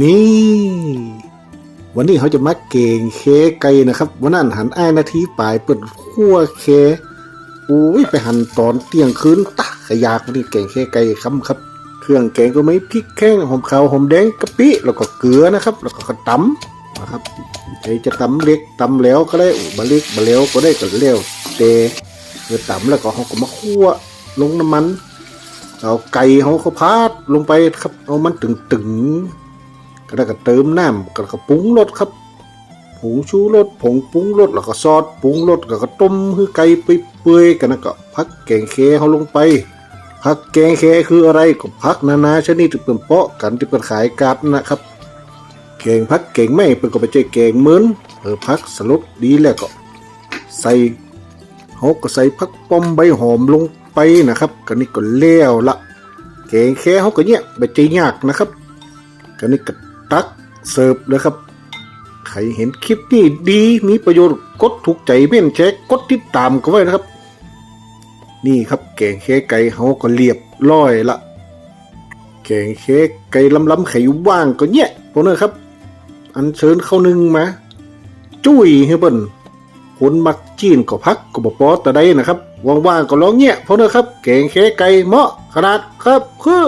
นี่ วันนี้เขาจะมาเก่งเคไก่นะครับ วันนั้นหันอ้ายนาทีปลายเปิดขั้วเคอุ้ยไปหันตอนเที่ยงคืนตะขยากวันนี้เก่งเคไก่คำครับ เครื่องแกงก็ไม่พริกแข้งหอมขาวหอมแดงกะปิแล้วก็เกลือนะครับ แล้วก็กระตำนะครับใครจะตำเล็กตำแล้วก็ได้อุบะเล็กบะแล้วก็ได้ก็เลี้ยวเตเคือตำแล้วก็เขาก็มาคั่วลงน้ำมัน เอาไก่เขาเขาพาดลงไปครับ เอามันตึงๆ ก็ได้ก็เติมน้ำก็ก็ปรุงรสครับผงชูรสผงปรุงรสแล้วก็ซอสปรุงรสแล้วก็ต้มให้ไก่ไปเปื่อยๆกันแล้วก็พักแกงเคเขาลงไปพักแกงเคคืออะไรก็พักนานาชนิดที่เป็นเปาะกันที่เป็นขายกัดนะครับแกงพักแกงไม่เป็นก็ไปเจอแกงเหมือนเออพักสลดดีแล้วก็ ใส่เขาก็ใส่พักป้อมใบหอมลงไปนะครับก็นี่ก็แล้วละแกงแค่เขาก็เนี่ยแบบใจยากนะครับก็นี่ก็ ตักเสิร์ฟเลยครับ ใครเห็นคลิปนี้ดีมีประโยชน์กดถูกใจเม่นแชร์กดติดตามก็ไว้นะครับ นี่ครับแกงแค่ไก่เขาก็เรียบร้อยละแกงแค่ไก่ลำๆไข่ว่างก็เนี่ยพวกนั้นครับ อันเชิญเข้านึ่งมา จุ้ยให้เปิ้นคนมักจีนก็พักก็บปอแต่ใดนะครับว่างๆก็ลองเนี่ยพวกนั้นครับ แกงแค่ไก่เหมาะขนาดครับคือ